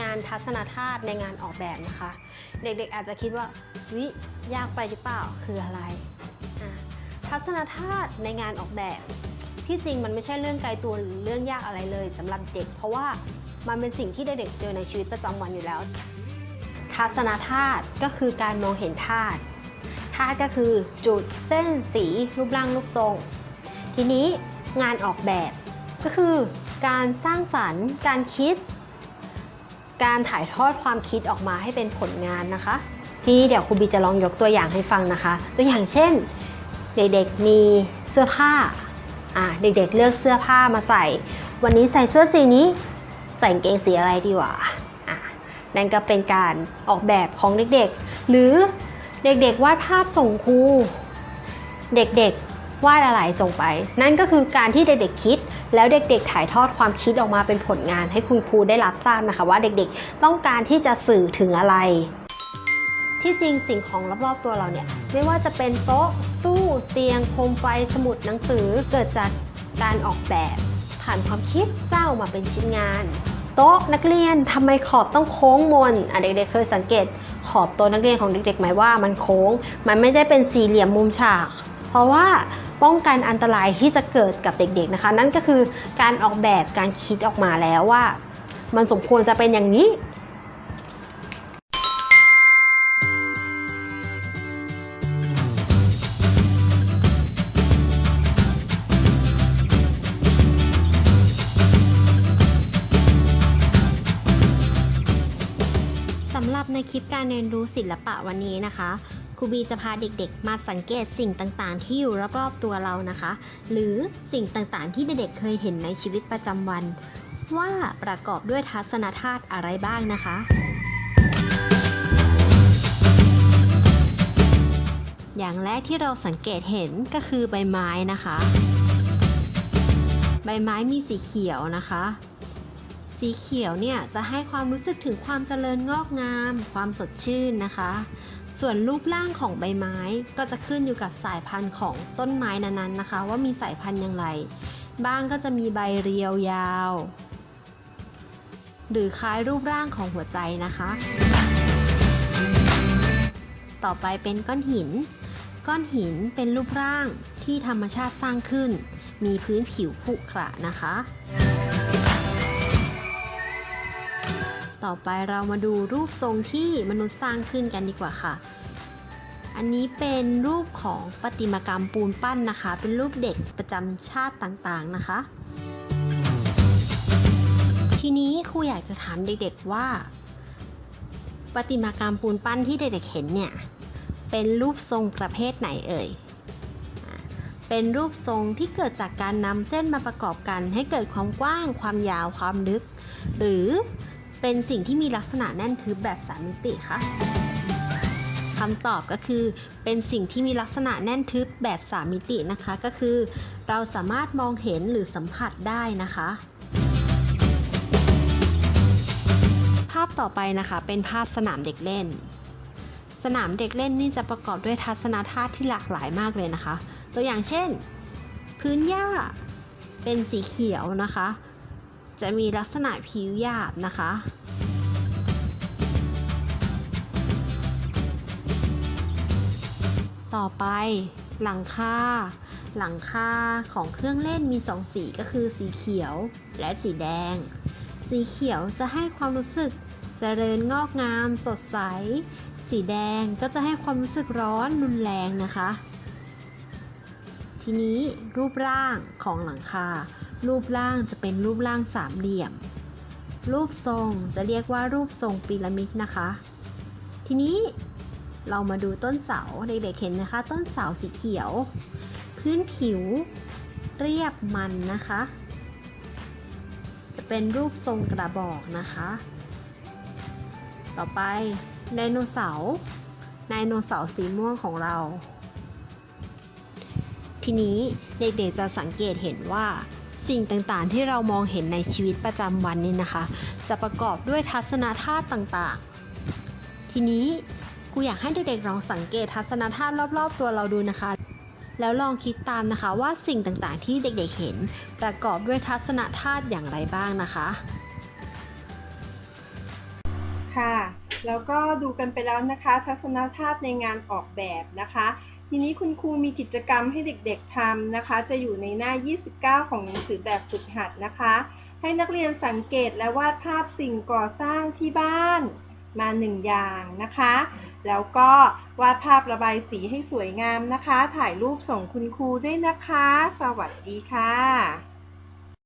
งานทัศนธาตุในงานออกแบบนะคะ เด็กๆอาจจะคิดว่าวิยากไปหรือเปล่าคืออะไร ทัศนธาตุในงานออกแบบ ที่จริงมันไม่ใช่เรื่องไกลตัวหรือเรื่องยากอะไรเลยสำหรับเด็ก เพราะว่ามันเป็นสิ่งที่เด็กๆเจอในชีวิตประจำวันอยู่แล้ว ทัศนธาตุก็คือการมองเห็นธาตุธาตุก็คือจุดเส้นสี รูปร่างรูปทรง ทีนี้งานออกแบบก็คือการสร้างสรรค์ การคิด การถ่ายทอดความคิดออกมาให้เป็นผลงานนะคะ ทีนี้เดี๋ยวครูบีจะลองยกตัวอย่างให้ฟังนะคะ ตัวอย่างเช่น เด็กๆมีเสื้อผ้าอะเด็กๆเลือกเสื้อผ้ามาใส่ วันนี้ใส่เสื้อสีนี้ใส่งเกงสีอะไรดีวะอะนั่นก็เป็นการออกแบบของเด็กๆ หรือเด็กๆวาดภาพส่งครูเด็กๆวาดอะไรส่งไป นั่นก็คือการที่เด็กๆคิด แล้วเด็กๆถ่ายทอดความคิดออกมาเป็นผลงานให้คุณครูได้รับทราบนะคะ ว่าเด็กๆ ต้องการที่จะสื่อถึงอะไร ที่จริงสิ่งของรอบๆตัวเราเนี่ยไม่ว่าจะเป็นโต๊ะ ตู้เตียงโคมไฟสมุดหนังสือเกิดจากการออกแบบ ผ่านความคิดสร้ามาเป็นชิ้นงานโต๊ะนักเรียนทำไมขอบต้องโค้งมนอะเด็กๆเคยสังเกต ขอบโต๊ะนักเรียนของเด็กๆไหมว่ามันโค้ง มันไม่ได้เป็นสี่เหลี่ยมมุมฉาก เพราะว่า ป้องกันอันตรายที่จะเกิดกับเด็กๆนะคะ นั่นก็คือการออกแบบการคิดออกมาแล้วว่า มันสมควรจะเป็นอย่างนี้สำหรับในคลิปการเรียนรู้ศิลปะวันนี้นะคะ รูบีจะพาเด็กๆ มาสังเกตสิ่งต่างๆ ที่อยู่รอบๆตัวเรานะคะ หรือสิ่งต่างๆ ที่เด็กๆเคยเห็นในชีวิตประจำวัน ว่าประกอบด้วยทัศนธาตุอะไรบ้างนะคะ อย่างแรกที่เราสังเกตเห็นก็คือใบไม้นะคะ ใบไม้มีสีเขียวนะคะสีเขียวเนี่ยจะให้ความรู้สึกถึงความเจริญงอกงาม ความสดชื่นนะคะ ส่วนรูปร่างของใบไม้ก็จะขึ้นอยู่กับสายพันธุ์ของต้นไม้นั้นๆนะคะ ว่ามีสายพันธุ์อย่างไร บ้างก็จะมีใบเรียวยาว หรือคล้ายรูปร่างของหัวใจนะคะ ต่อไปเป็นก้อนหิน ก้อนหินเป็นรูปร่างที่ธรรมชาติสร้างขึ้น มีพื้นผิวผุขระนะคะ ต่อไปเรามาดูรูปทรงที่มนุษย์สร้างขึ้นกันดีกว่าค่ะ อันนี้เป็นรูปของประติมากรรมปูนปั้นนะคะ เป็นรูปเด็กประจำชาติต่างๆนะคะ ทีนี้ครูอยากจะถามเด็กๆว่าประติมากรรมปูนปั้นที่เด็กๆเห็นเนี่ย เป็นรูปทรงประเภทไหนเอ่ย เป็นรูปทรงที่เกิดจากการนำเส้นมาประกอบกันให้เกิดความกว้าง ความยาว ความลึก หรือ เป็นสิ่งที่มีลักษณะแน่นทึบแบบสามมิติคะคำตอบก็คือ เป็นสิ่งที่มีลักษณะแน่นทึบแบบสามมิตินะคะ ก็คือ เราสามารถมองเห็นหรือสัมผัสได้นะคะ ภาพต่อไปนะคะเป็นภาพสนามเด็กเล่น สนามเด็กเล่นนี่จะประกอบด้วยทัศนธาตุที่หลากหลายมากเลยนะคะ ตัวอย่างเช่น พื้นหญ้าเป็นสีเขียวนะคะ จะมีลักษณะผิวหยาบนะคะต่อไปหลังคาหลังคาของเครื่องเล่นมีสองสีก็คือสีเขียวและสีแดง สีเขียวจะให้ความรู้สึกเจริญงอกงาม สดใส สีแดงก็จะให้ความรู้สึกร้อนรุนแรงนะคะ ทีนี้รูปร่างของหลังคา รูปร่างจะเป็นรูปร่างสามเหลี่ยม รูปทรงจะเรียกว่ารูปทรงพีระมิดนะคะ ทีนี้เรามาดูต้นเสาเด็กๆเห็นนะคะ ต้นเสาสีเขียว พื้นผิวเรียบมันนะคะ จะเป็นรูปทรงกระบอกนะคะ ต่อไปไดโนเสาร์ไดโนเสาร์สีม่วงของเรา ทีนี้เด็กๆจะสังเกตเห็นว่า สิ่งต่างๆ ที่เรามองเห็นในชีวิตประจำวันนี้นะคะ จะประกอบด้วยทัศนธาตุต่างๆ ทีนี้ครูอยากให้เด็กๆลองสังเกตทัศนธาตุรอบ ๆ ตัวเราดูนะคะ แล้วลองคิดตามนะคะว่าสิ่งต่างๆ ที่เด็กๆเห็น ประกอบด้วยทัศนธาตุอย่างไรบ้างนะคะ ค่ะ แล้วก็ดูกันไปแล้วนะคะ ทัศนธาตุในงานออกแบบนะคะ ทีนี้คุณครูมีกิจกรรมให้เด็กๆทำนะคะ จะอยู่ในหน้า 29 ของหนังสือแบบฝึกหัดนะคะ ให้นักเรียนสังเกตและวาดภาพสิ่งก่อสร้างที่บ้านมาหนึ่งอย่างนะคะ แล้วก็วาดภาพระบายสีให้สวยงามนะคะ ถ่ายรูปส่งคุณครูด้วยนะคะ สวัสดีค่ะ